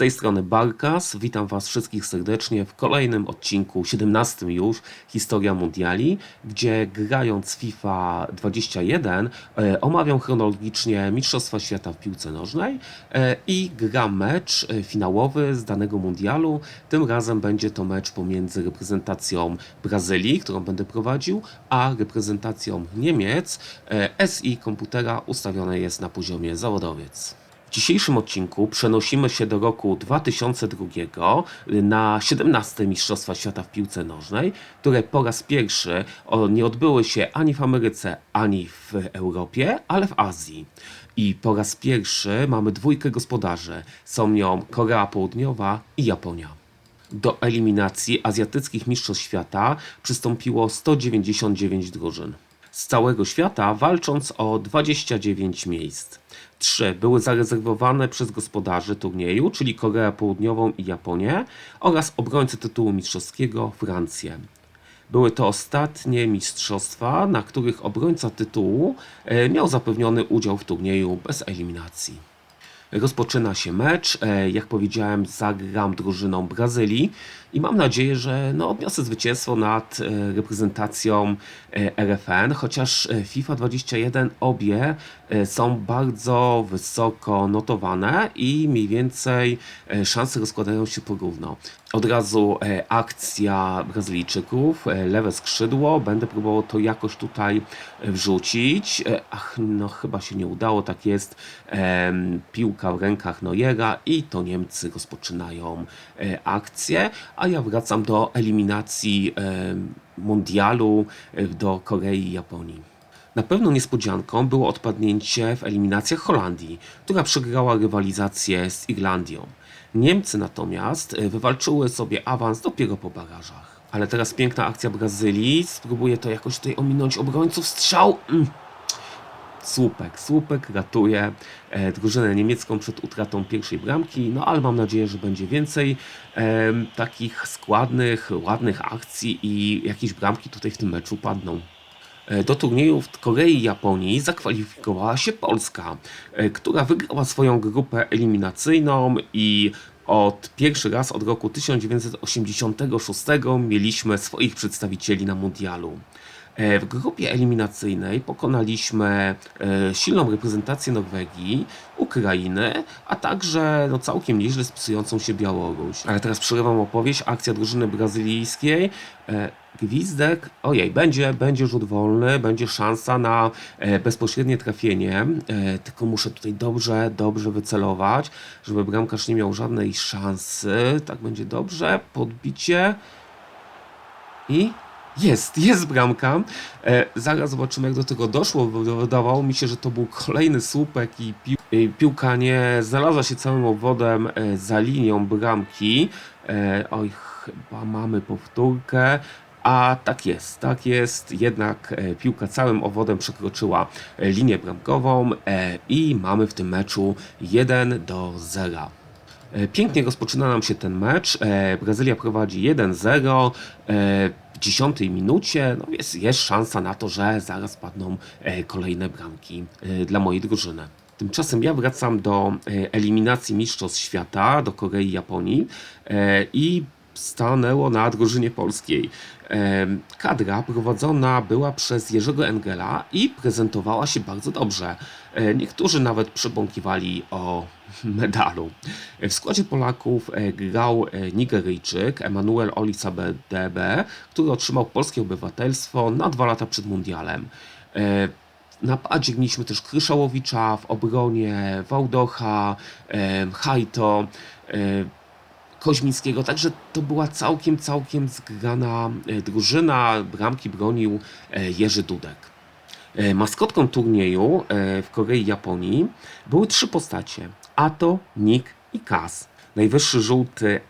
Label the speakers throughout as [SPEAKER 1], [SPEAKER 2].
[SPEAKER 1] tej strony Barkas, witam Was wszystkich serdecznie w kolejnym odcinku, 17 już, Historia Mundiali, gdzie grając FIFA 21 e, omawiam chronologicznie Mistrzostwa Świata w piłce nożnej e, i gram mecz e, finałowy z danego mundialu. Tym razem będzie to mecz pomiędzy reprezentacją Brazylii, którą będę prowadził, a reprezentacją Niemiec. E, SI komputera ustawione jest na poziomie zawodowiec. W dzisiejszym odcinku przenosimy się do roku 2002 na 17 Mistrzostwa Świata w piłce nożnej, które po raz pierwszy nie odbyły się ani w Ameryce, ani w Europie, ale w Azji. I po raz pierwszy mamy dwójkę gospodarzy. Są nią Korea Południowa i Japonia. Do eliminacji azjatyckich mistrzostw świata przystąpiło 199 drużyn. Z całego świata walcząc o 29 miejsc. Trzy były zarezerwowane przez gospodarzy turnieju, czyli Koreę Południową i Japonię, oraz obrońcę tytułu mistrzowskiego Francję. Były to ostatnie mistrzostwa, na których obrońca tytułu e, miał zapewniony udział w turnieju bez eliminacji. Rozpoczyna się mecz. E, Jak powiedziałem, zagram drużyną Brazylii i mam nadzieję, że no, odniosę zwycięstwo nad e, reprezentacją e, RFN, chociaż FIFA 21 obie są bardzo wysoko notowane i mniej więcej e, szanse rozkładają się porówno. Od razu e, akcja Brazylijczyków, e, lewe skrzydło, będę próbował to jakoś tutaj e, wrzucić. E, Ach, no chyba się nie udało, tak jest. Piłka w rękach Neuera i to Niemcy rozpoczynają e, akcję, a ja wracam do eliminacji mundialu e, do Korei i Japonii. Na pewno niespodzianką było odpadnięcie w eliminacjach Holandii, która przegrała rywalizację z Irlandią. Niemcy natomiast e, wywalczyły sobie awans dopiero po barażach. Ale teraz piękna akcja Brazylii. Spróbuję to jakoś tutaj ominąć obrońców. Strzał! Mm. Słupek, słupek ratuje e, drużynę niemiecką przed utratą pierwszej bramki, no ale mam nadzieję, że będzie więcej em, takich składnych, ładnych akcji i jakieś bramki tutaj w tym meczu padną. E, Do turnieju w Korei i Japonii zakwalifikowała się Polska, e, która wygrała swoją grupę eliminacyjną i od pierwszy raz od roku 1986 mieliśmy swoich przedstawicieli na mundialu. E, W grupie eliminacyjnej pokonaliśmy silną reprezentację Norwegii, Ukrainy, a także no, całkiem nieźle spisującą się Białoruś. Ale teraz przerywam opowieść. Akcja drużyny brazylijskiej. Gwizdek, ojej, będzie, będzie rzut wolny, będzie szansa na e, bezpośrednie trafienie, e, tylko muszę tutaj dobrze, dobrze wycelować, żeby bramkarz nie miał żadnej szansy. Tak będzie dobrze. Podbicie i jest, jest bramka. E, zaraz zobaczymy, jak do tego doszło. Wydawało mi się, że to był kolejny słupek i pił, i piłka nie znalazła się całym obwodem e, za linią bramki. E, oj, chyba mamy powtórkę. A tak jest, tak jest. Jednak e, piłka całym owodem przekroczyła e, linię bramkową e, i mamy w tym meczu 1 do 0. E, Pięknie rozpoczyna nam się ten mecz. Brazylia prowadzi 1-0 e, w 10 minucie. No jest, jest szansa na to, że zaraz padną kolejne bramki dla mojej drużyny. Tymczasem ja wracam do eliminacji Mistrzostw Świata, do Korei i Japonii i stanęło na drużynie polskiej. Kadra prowadzona była przez Jerzego Engela i prezentowała się bardzo dobrze. E, Niektórzy nawet przebąkiwali o medalu. W składzie Polaków e, grał e, Nigeryjczyk Emanuel Olisabedebe, który otrzymał polskie obywatelstwo na dwa lata przed mundialem. E, w napadzie mieliśmy też Kryszałowicza, w obronie Wałdocha, Hajto, Koźmińskiego, także to była całkiem, całkiem zgrana e, drużyna. Bramki bronił e, Jerzy Dudek. E, Maskotką turnieju w Korei i Japonii były trzy postacie: Ato, Nick i Kaz. Najwyższy żółty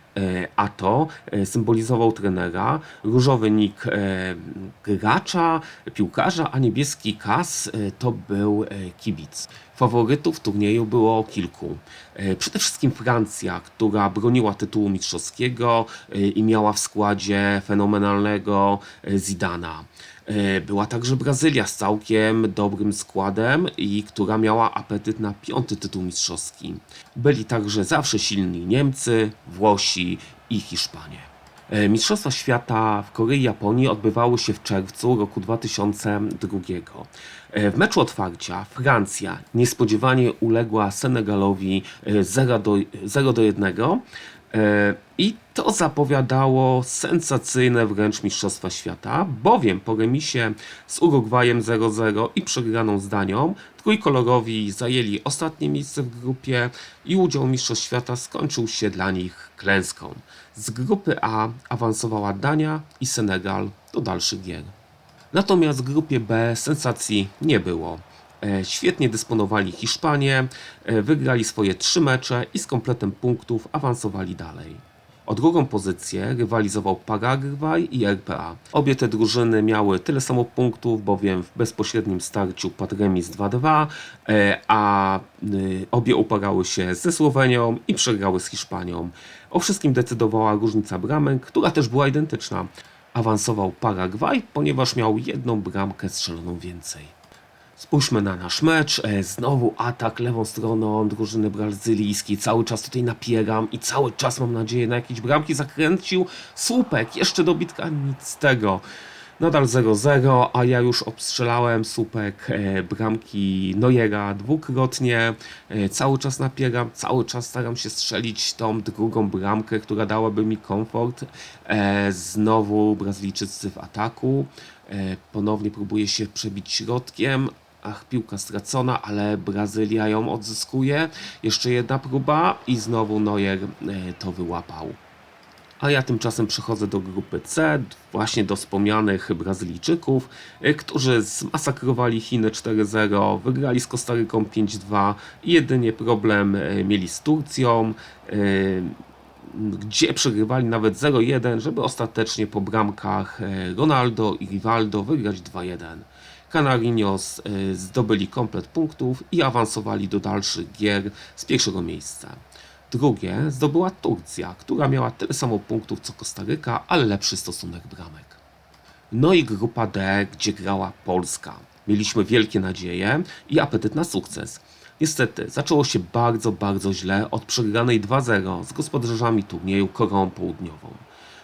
[SPEAKER 1] Ato e, symbolizował trenera, różowy Nick e, gracza, piłkarza, a niebieski Kaz e, to był e, kibic. Faworytów turnieju było kilku. E, Przede wszystkim Francja, która broniła tytułu mistrzowskiego e, i miała w składzie fenomenalnego e, Zidana. E, Była także Brazylia z całkiem dobrym składem i która miała apetyt na piąty tytuł mistrzowski. Byli także zawsze silni Niemcy, Włosi i Hiszpanie. E, Mistrzostwa Świata w Korei i Japonii odbywały się w czerwcu roku 2002. E, W meczu otwarcia Francja niespodziewanie uległa Senegalowi e, 0 do, 0 do 1 e, i to zapowiadało sensacyjne wręcz Mistrzostwa Świata, bowiem po remisie z Urugwajem 0-0 i przegraną z Danią trójkolorowi zajęli ostatnie miejsce w grupie i udział Mistrzostw Świata skończył się dla nich klęską. Z grupy A awansowała Dania i Senegal do dalszych gier. Natomiast w grupie B sensacji nie było. E, Świetnie dysponowali Hiszpanie, e, wygrali swoje trzy mecze i z kompletem punktów awansowali dalej. O drugą pozycję rywalizował Paragwaj i RPA. Obie te drużyny miały tyle samo punktów, bowiem w bezpośrednim starciu padł remis 2-2, e, a obie uparały się ze Słowenią i przegrały z Hiszpanią. O wszystkim decydowała różnica bramek, która też była identyczna. Awansował Paragwaj, ponieważ miał jedną bramkę strzeloną więcej. Spójrzmy na nasz mecz. E, Znowu atak lewą stroną drużyny brazylijskiej. Cały czas tutaj napieram i cały czas mam nadzieję na jakieś bramki. Zakręcił słupek, jeszcze dobitka, nic z tego. Nadal 0-0, a ja już obstrzelałem słupek e, bramki Neuera dwukrotnie. E, cały czas napieram, cały czas staram się strzelić tą drugą bramkę, która dałaby mi komfort. Znowu Brazylijczycy w ataku. Ponownie próbuje się przebić środkiem. Ach, piłka stracona, ale Brazylia ją odzyskuje. Jeszcze jedna próba i znowu Neuer e, to wyłapał. A ja tymczasem przechodzę do grupy C, właśnie do wspomnianych Brazylijczyków, y, którzy zmasakrowali Chiny 4-0, wygrali z Kostaryką 5-2 i jedynie problem y, mieli z Turcją, gdzie przegrywali nawet 0-1, żeby ostatecznie po bramkach y, Ronaldo i Rivaldo wygrać 2-1. Canarinos y, zdobyli komplet punktów i awansowali do dalszych gier z pierwszego miejsca. Drugie zdobyła Turcja, która miała tyle samo punktów co Kostaryka, ale lepszy stosunek bramek. No i grupa D, gdzie grała Polska. Mieliśmy wielkie nadzieje i apetyt na sukces. Niestety, zaczęło się bardzo, bardzo źle od przegranej 2-0 z gospodarzami turnieju Koreą Południową,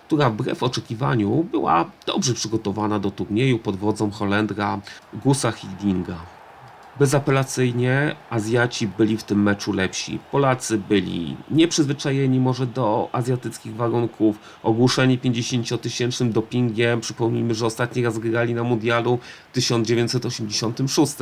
[SPEAKER 1] która wbrew oczekiwaniu była dobrze przygotowana do turnieju pod wodzą Holendra Gusa Hidinga. Bezapelacyjnie Azjaci byli w tym meczu lepsi. Polacy byli nieprzyzwyczajeni może do azjatyckich warunków, ogłuszeni 50-tysięcznym dopingiem. Przypomnijmy, że ostatni raz grali na mundialu w 1986.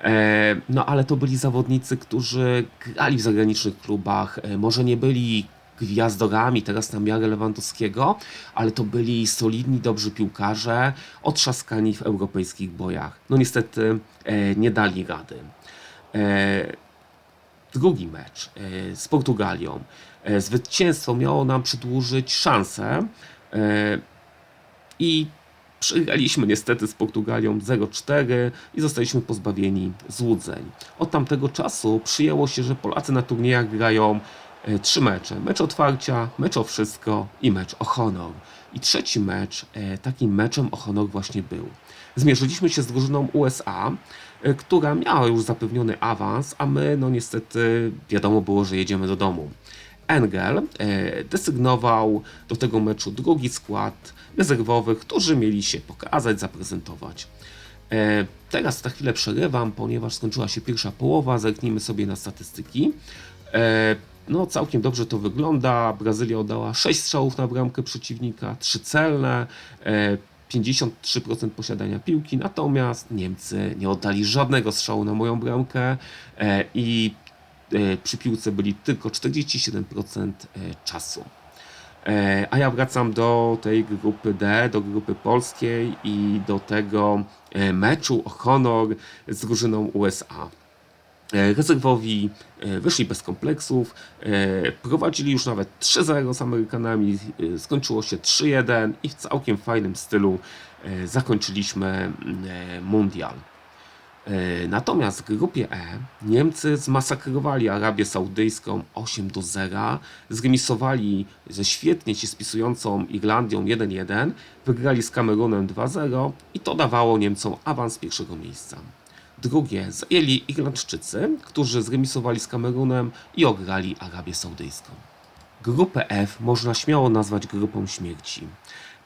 [SPEAKER 1] E, no ale to byli zawodnicy, którzy grali w zagranicznych klubach, e, może nie byli gwiazdorami teraz na miarę Lewandowskiego, ale to byli solidni, dobrzy piłkarze, otrzaskani w europejskich bojach. No niestety e, nie dali rady. E, drugi mecz e, z Portugalią. E, zwycięstwo miało nam przedłużyć szansę e, i Przegraliśmy niestety z Portugalią 0-4 i zostaliśmy pozbawieni złudzeń. Od tamtego czasu przyjęło się, że Polacy na turniejach grają trzy mecze. Mecz otwarcia, mecz o wszystko i mecz o honor. I trzeci mecz, e, takim meczem o honor właśnie był. Zmierzyliśmy się z drużyną USA, e, która miała już zapewniony awans, a my no niestety wiadomo było, że jedziemy do domu. Engel e, desygnował do tego meczu drugi skład rezerwowych, którzy mieli się pokazać, zaprezentować. E, teraz na chwilę przerywam, ponieważ skończyła się pierwsza połowa. Zerknijmy sobie na statystyki. E, no, całkiem dobrze to wygląda. Brazylia oddała 6 strzałów na bramkę przeciwnika, 3 celne. E, 53% posiadania piłki, natomiast Niemcy nie oddali żadnego strzału na moją bramkę e, i e, przy piłce byli tylko 47% e, czasu. E, A ja wracam do tej grupy D, do grupy polskiej i do tego e, meczu o honor z drużyną USA. E, Rezerwowi e, wyszli bez kompleksów, e, prowadzili już nawet 3-0 z Amerykanami, skończyło się 3-1 i w całkiem fajnym stylu zakończyliśmy mundial. Natomiast w grupie E Niemcy zmasakrowali Arabię Saudyjską 8 do 0, zremisowali ze świetnie się spisującą Irlandią 1-1, wygrali z Kamerunem 2-0 i to dawało Niemcom awans pierwszego miejsca. Drugie zajęli Irlandczycy, którzy zremisowali z Kamerunem i ograli Arabię Saudyjską. Grupę F można śmiało nazwać grupą śmierci.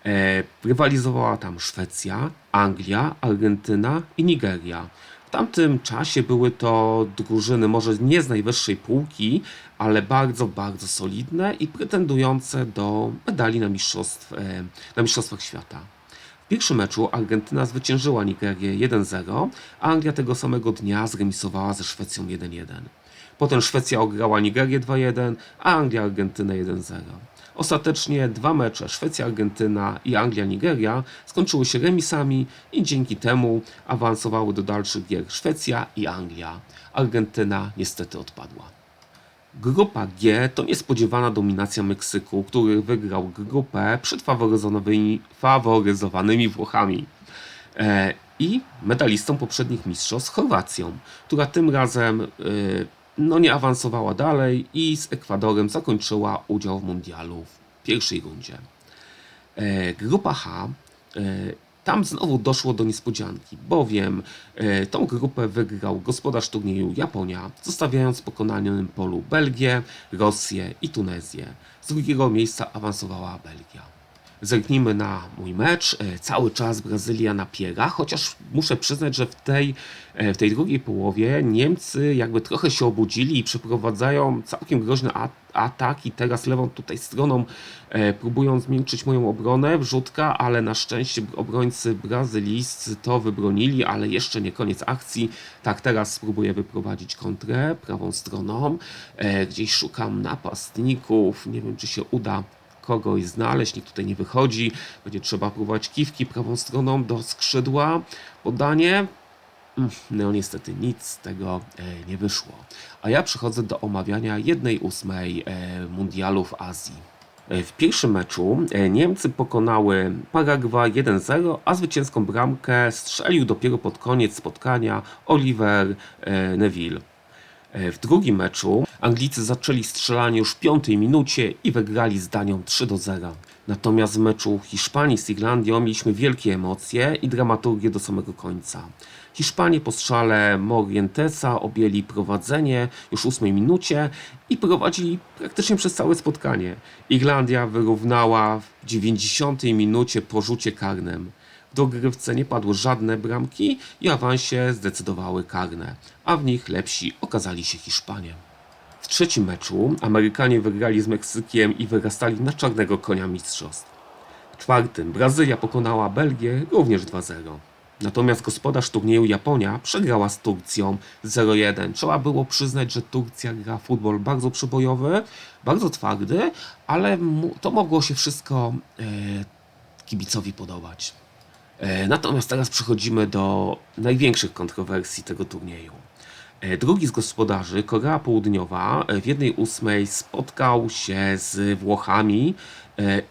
[SPEAKER 1] E, rywalizowała tam Szwecja, Anglia, Argentyna i Nigeria. W tamtym czasie były to drużyny może nie z najwyższej półki, ale bardzo, bardzo solidne i pretendujące do medali na, mistrzostw, e, na Mistrzostwach Świata. W pierwszym meczu Argentyna zwyciężyła Nigerię 1-0, a Anglia tego samego dnia zremisowała ze Szwecją 1-1. Potem Szwecja ograła Nigerię 2-1, a Anglia Argentynę 1-0. Ostatecznie dwa mecze Szwecja-Argentyna i Anglia-Nigeria skończyły się remisami i dzięki temu awansowały do dalszych gier Szwecja i Anglia. Argentyna niestety odpadła. Grupa G to niespodziewana dominacja Meksyku, który wygrał grupę przed faworyzowanymi, Włochami. E, I medalistą poprzednich mistrzostw Chorwacją, która tym razem e, no, nie awansowała dalej i z Ekwadorem zakończyła udział w mundialu w pierwszej rundzie. E, Grupa H. e, Tam znowu doszło do niespodzianki, bowiem e, tą grupę wygrał gospodarz turnieju Japonia, zostawiając pokonanym polu Belgię, Rosję i Tunezję. Z drugiego miejsca awansowała Belgia. Zerknijmy na mój mecz. E, Cały czas Brazylia napiera, chociaż muszę przyznać, że w tej, e, w tej drugiej połowie Niemcy jakby trochę się obudzili i przeprowadzają całkiem groźne ataki. Teraz lewą tutaj stroną e, próbują zmiękczyć moją obronę, wrzutka, ale na szczęście obrońcy brazylijscy to wybronili, ale jeszcze nie koniec akcji. Tak, teraz spróbuję wyprowadzić kontrę prawą stroną. Gdzieś szukam napastników, nie wiem czy się uda kogoś znaleźć, nikt tutaj nie wychodzi. Będzie trzeba próbować kiwki prawą stroną do skrzydła. Podanie. Mm, No niestety nic z tego e, nie wyszło. A ja przechodzę do omawiania jednej ósmej e, mundialu w Azji. E, W pierwszym meczu e, Niemcy pokonały Paragwaj 1-0, a zwycięską bramkę strzelił dopiero pod koniec spotkania Oliver Neville. E, W drugim meczu Anglicy zaczęli strzelanie już w piątej minucie i wygrali z Danią 3 do 0. Natomiast w meczu Hiszpanii z Irlandią mieliśmy wielkie emocje i dramaturgię do samego końca. Hiszpanie po strzale Morientesa objęli prowadzenie już w 8 minucie i prowadzili praktycznie przez całe spotkanie. Irlandia wyrównała w 90 minucie po rzucie karnym. Dogrywce nie padły żadne bramki i awansie zdecydowały karne, a w nich lepsi okazali się Hiszpanie. W trzecim meczu Amerykanie wygrali z Meksykiem i wyrastali na czarnego konia mistrzostw. W czwartym Brazylia pokonała Belgię również 2-0. Natomiast gospodarz turnieju Japonia przegrała z Turcją 0-1. Trzeba było przyznać, że Turcja gra futbol bardzo przebojowy, bardzo twardy, ale to mogło się wszystko e, kibicowi podobać. E, Natomiast teraz przechodzimy do największych kontrowersji tego turnieju. E, Drugi z gospodarzy, Korea Południowa, e, w jednej ósmej spotkał się z Włochami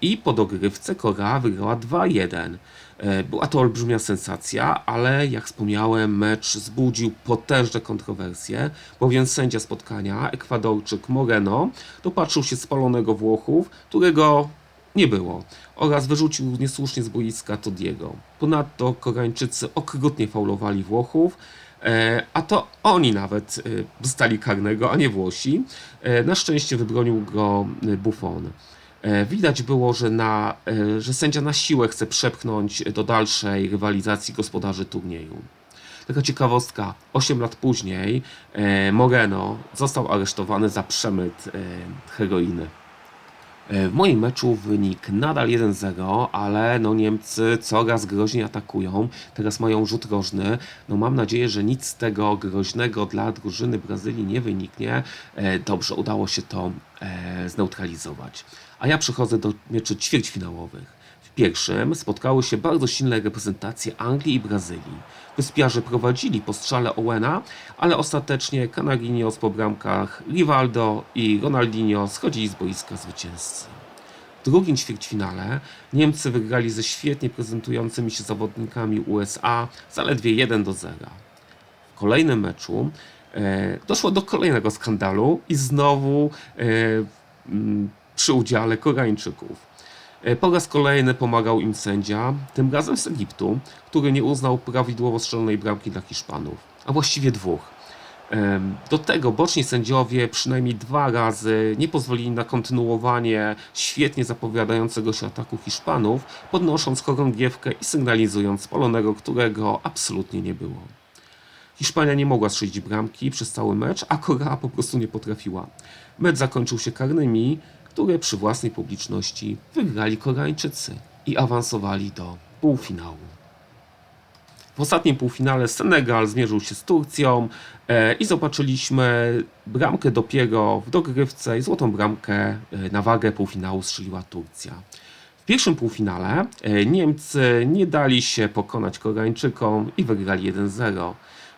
[SPEAKER 1] i po dogrywce Korea wygrała 2-1. E, Była to olbrzymia sensacja, ale jak wspomniałem, mecz wzbudził potężne kontrowersje, bowiem sędzia spotkania, Ekwadorczyk Moreno, dopatrzył się spalonego Włochów, którego nie było oraz wyrzucił niesłusznie z boiska Todiego. Ponadto Koreańczycy okrutnie faulowali Włochów, e, a to oni nawet e, dostali karnego, a nie Włosi. E, Na szczęście wybronił go e, Buffon. E, Widać było, że, na, e, że sędzia na siłę chce przepchnąć do dalszej rywalizacji gospodarzy turnieju. Taka ciekawostka, 8 lat później e, Moreno został aresztowany za przemyt e, heroiny. E, W moim meczu wynik nadal 1-0, ale no Niemcy coraz groźniej atakują. Teraz mają rzut rożny. No mam nadzieję, że nic z tego groźnego dla drużyny Brazylii nie wyniknie. E, Dobrze, udało się to e, zneutralizować. A ja przechodzę do meczów ćwierćfinałowych. W pierwszym spotkały się bardzo silne reprezentacje Anglii i Brazylii. Wyspiarze prowadzili po strzale Owena, ale ostatecznie Canarinos po bramkach Rivaldo i Ronaldinho schodzili z boiska zwycięzcy. W drugim ćwierćfinale Niemcy wygrali ze świetnie prezentującymi się zawodnikami USA zaledwie 1 do 0. kolejnym meczu e, doszło do kolejnego skandalu i znowu e, mm, przy udziale Koreańczyków. E, Po raz kolejny pomagał im sędzia, tym razem z Egiptu, który nie uznał prawidłowo strzelonej bramki dla Hiszpanów, a właściwie dwóch. Do tego boczni sędziowie przynajmniej dwa razy nie pozwolili na kontynuowanie świetnie zapowiadającego się ataku Hiszpanów, podnosząc chorągiewkę i sygnalizując spalonego, którego absolutnie nie było. Hiszpania nie mogła strzelić bramki przez cały mecz, a Korea po prostu nie potrafiła. Mecz zakończył się karnymi, które przy własnej publiczności wygrali Koreańczycy i awansowali do półfinału. W ostatnim półfinale Senegal zmierzył się z Turcją e, i zobaczyliśmy bramkę dopiero w dogrywce i złotą bramkę e, na wagę półfinału strzeliła Turcja. W pierwszym półfinale e, Niemcy nie dali się pokonać Koreańczykom i wygrali 1-0.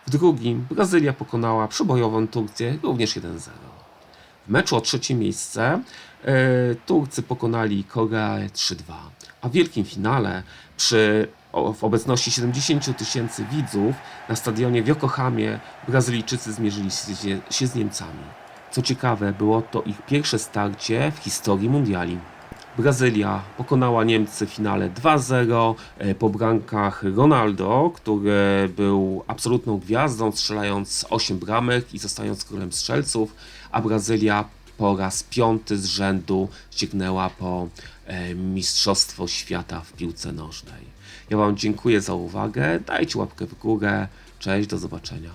[SPEAKER 1] W drugim Brazylia pokonała przybojową Turcję również 1-0. W meczu o trzecie miejsce Turcy pokonali Koreę 3-2, a w wielkim finale przy w obecności 70 tysięcy widzów na stadionie w Yokohamie Brazylijczycy zmierzyli się, się z Niemcami. Co ciekawe, było to ich pierwsze starcie w historii mundiali. Brazylia pokonała Niemcy w finale 2-0 e, po brankach Ronaldo, który był absolutną gwiazdą, strzelając 8 bramek i zostając królem strzelców, a Brazylia po raz piąty z rzędu ściągnęła po e, Mistrzostwo Świata w piłce nożnej. Ja Wam dziękuję za uwagę, dajcie łapkę w górę, cześć, do zobaczenia.